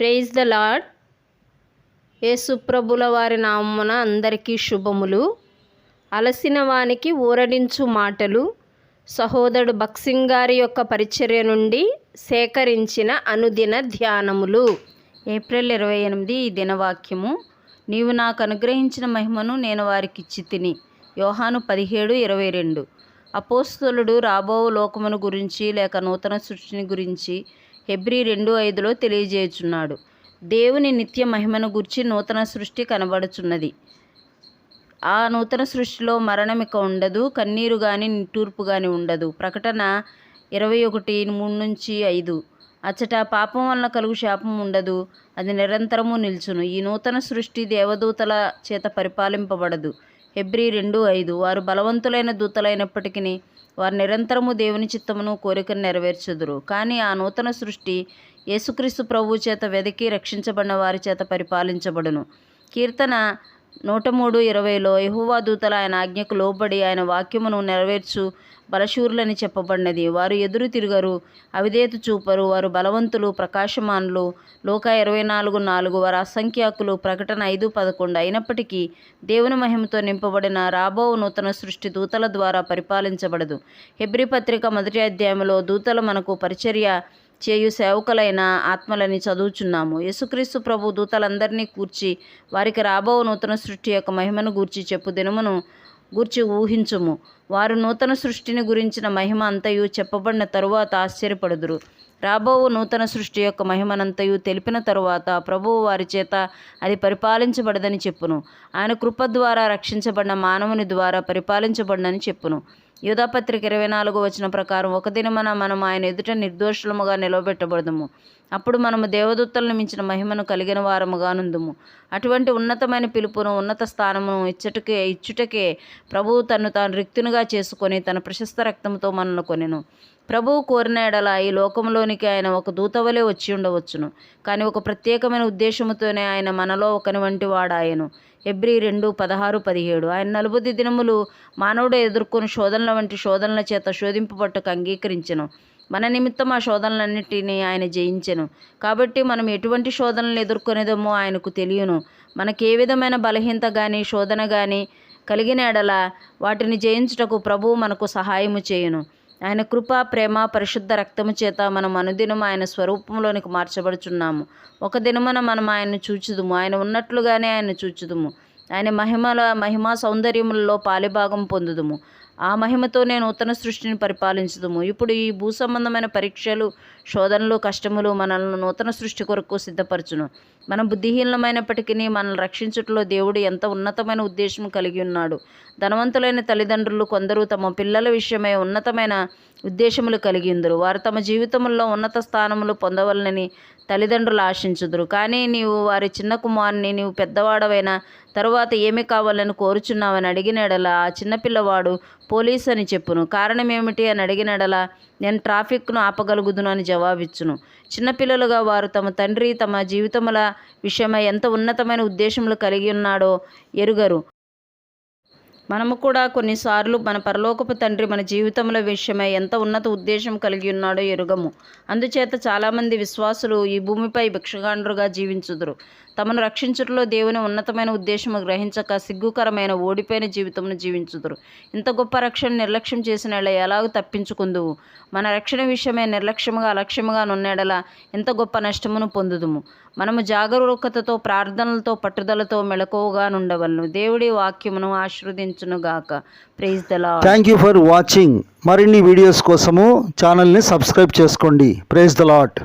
Praise the lord యేసుప్రభుల వారి నామమున అందరికీ శుభములు. అలసిన వానికి ఊరడించు మాటలు. సహోదరుడు బక్సింగ్ గారి యొక్క పరిచర్య నుండి సేకరించిన అనుదిన ధ్యానములు. ఏప్రిల్ ఇరవై ఎనిమిది ఈ దినవాక్యము. నీవు నాకు అనుగ్రహించిన మహిమను నేను వారికి ఇచ్చి తిని. యోహాను పదిహేడు ఇరవై రెండు. అపోస్తులుడు రాబో లోకమును గురించి లేక నూతన సృష్టిని గురించి హెబ్రి రెండు ఐదులో తెలియజేయుచున్నాడు. దేవుని నిత్య మహిమను గుర్చి నూతన సృష్టి కనబడుచున్నది. ఆ నూతన సృష్టిలో మరణం ఇక ఉండదు కన్నీరు కానీ నిట్టూర్పు కానీ ఉండదు. ప్రకటన ఇరవై ఒకటి మూడు నుంచి ఐదు. అచ్చట పాపం వలన కలుగు శాపం ఉండదు అది నిరంతరము నిల్చును. ఈ నూతన సృష్టి దేవదూతల చేత పరిపాలింపబడదు. హెబ్రి రెండు ఐదు. వారు బలవంతులైన దూతలైనప్పటికీ వారు నిరంతరము దేవుని చిత్తమును కోరికను నెరవేర్చుదురు. కానీ ఆ నూతన సృష్టి యేసుక్రీస్తు ప్రభువు చేత వెదికి రక్షించబడిన వారి చేత పరిపాలించబడును. కీర్తన నూట మూడు ఇరవైలో యహువా దూతలు ఆయన ఆజ్ఞకు లోబడి ఆయన వాక్యమును నెరవేర్చు బలశూరులని చెప్పబడినది. వారు ఎదురు తిరగరు అవిధేత చూపరు. వారు బలవంతులు ప్రకాశమానులు. లోక ఇరవై నాలుగు నాలుగు వారు అసంఖ్యాకులు ప్రకటన ఐదు పదకొండు. అయినప్పటికీ దేవుని మహిమతో నింపబడిన రాబో నూతన సృష్టి దూతల ద్వారా పరిపాలించబడదు. హెబ్రి పత్రిక మొదటి అధ్యాయంలో దూతలు మనకు పరిచర్య చేయు సేవకులైన ఆత్మలని చదువుచున్నాము. యేసుక్రీస్తు ప్రభు దూతలందరినీ కూర్చి వారికి రాబో నూతన సృష్టి యొక్క మహిమను గూర్చి చెప్పు. దినమును గూర్చి ఊహించుము. వారు నూతన సృష్టిని గురించిన మహిమ అంతయు చెప్పబడిన తరువాత ఆశ్చర్యపడుదురు. రాబోవు నూతన సృష్టి యొక్క మహిమనంతయు తెలిపిన తరువాత ప్రభువు వారి చేత అది పరిపాలించబడదని చెప్పును. ఆయన కృప ద్వారా రక్షించబడిన మానవుని ద్వారా పరిపాలించబడినని చెప్పును. యూధాపత్రిక ఇరవై నాలుగు వచ్చిన ప్రకారం ఒక దినమన మనం ఆయన ఎదుట నిర్దోషులముగా నిలవబెట్టబడదుము. అప్పుడు మనము దేవదూతలను మించిన మహిమను కలిగిన వారముగా నుందుము. అటువంటి ఉన్నతమైన పిలుపును ఉన్నత స్థానమును ఇచ్చటకే ఇచ్చుటకే ప్రభువు తను తాను రిక్తునిగా చేసుకొని తన ప్రశస్త రక్తంతో మనల్ని కొనెను. ప్రభువు కోరిన ఎడల ఈ లోకంలోనికి ఆయన ఒక దూతవలే వచ్చి ఉండవచ్చును. కానీ ఒక ప్రత్యేకమైన ఉద్దేశముతోనే ఆయన మనలో ఒకని వంటి వాడాయను. ఎబ్రి రెండు పదహారు పదిహేడు. ఆయన నలుబది దినములు మానవుడు ఎదుర్కొని శోధనల వంటి శోధనల చేత శోధింపబట్టుకు అంగీకరించెను. మన నిమిత్తం ఆ శోధనలన్నిటినీ ఆయన జయించెను. కాబట్టి మనం ఎటువంటి శోధనలు ఎదుర్కొనేదేమో ఆయనకు తెలియను. మనకి ఏ విధమైన బలహీనత కానీ శోధన కానీ కలిగిన ఎడల వాటిని జయించుటకు ప్రభువు మనకు సహాయము చేయును. ఆయన కృప ప్రేమ పరిశుద్ధ రక్తము చేత మనం అనుదినం ఆయన స్వరూపంలోనికి మార్చబడుచున్నాము. ఒక దినమున మనం ఆయన్ను చూచుదుము. ఆయన ఉన్నట్లుగానే ఆయన చూచుదుము. ఆయన మహిమల మహిమా సౌందర్యములలో పాలిభాగం పొందుదుము. ఆ మహిమతోనే నూతన సృష్టిని పరిపాలించుదుము. ఇప్పుడు ఈ భూ సంబంధమైన పరీక్షలు శోధనలు కష్టములు మనల్ని నూతన సృష్టి కొరకు సిద్ధపరచును. మనం బుద్ధిహీనమైనప్పటికీ మనల్ని రక్షించుటలో దేవుడు ఎంత ఉన్నతమైన ఉద్దేశం కలిగి ఉన్నాడు. ధనవంతులైన తల్లిదండ్రులు కొందరు తమ పిల్లల విషయమై ఉన్నతమైన ఉద్దేశములు కలిగి ఉందరు. వారు తమ జీవితంలో ఉన్నత స్థానములు పొందవలనని తల్లిదండ్రులు ఆశించుదురు. కానీ నీవు వారి చిన్న కుమారుని నీవు పెద్దవాడవైన తరువాత ఏమి కావాలని కోరుచున్నావని అడిగినడల ఆ చిన్నపిల్లవాడు పోలీస్ అని చెప్పును. కారణం ఏమిటి అని అడిగినడల నేను ట్రాఫిక్ను ఆపగలుగుదును అని జవాబిచ్చును. చిన్నపిల్లలుగా వారు తమ తండ్రి తమ జీవితముల విషయమై ఎంత ఉన్నతమైన ఉద్దేశములు కలిగి ఉన్నాడో ఎరుగరు. మనము కూడా కొన్నిసార్లు మన పరలోకపు తండ్రి మన జీవితముల విషయమై ఎంత ఉన్నత ఉద్దేశం కలిగి ఉన్నాడో ఎరుగము. అందుచేత చాలామంది విశ్వాసులు ఈ భూమిపై భిక్షగాండ్రుగా జీవించుదురు. తమను రక్షించడంలో దేవుని ఉన్నతమైన ఉద్దేశము గ్రహించక సిగ్గుకరమైన ఓడిపోయిన జీవితమును జీవించుదురు. ఇంత గొప్ప రక్షణ నిర్లక్ష్యం చేసిన ఎలాగూ ఎలాగ తప్పించుకుందువు? మన రక్షణ విషయమే నిర్లక్ష్యముగా అలక్ష్యముగా నున్నెడలా ఎంత గొప్ప నష్టమును పొందుదుము. మనము జాగరూకతతో ప్రార్థనలతో పట్టుదలతో మెళకువగా నుండవలను. దేవుడి వాక్యమును ఆశీర్వదించునుగాక praise the Lord thank you for watching మరిన్ని వీడియోస్ కోసము ఛానల్ని సబ్స్క్రైబ్ చేసుకోండి. Praise the lot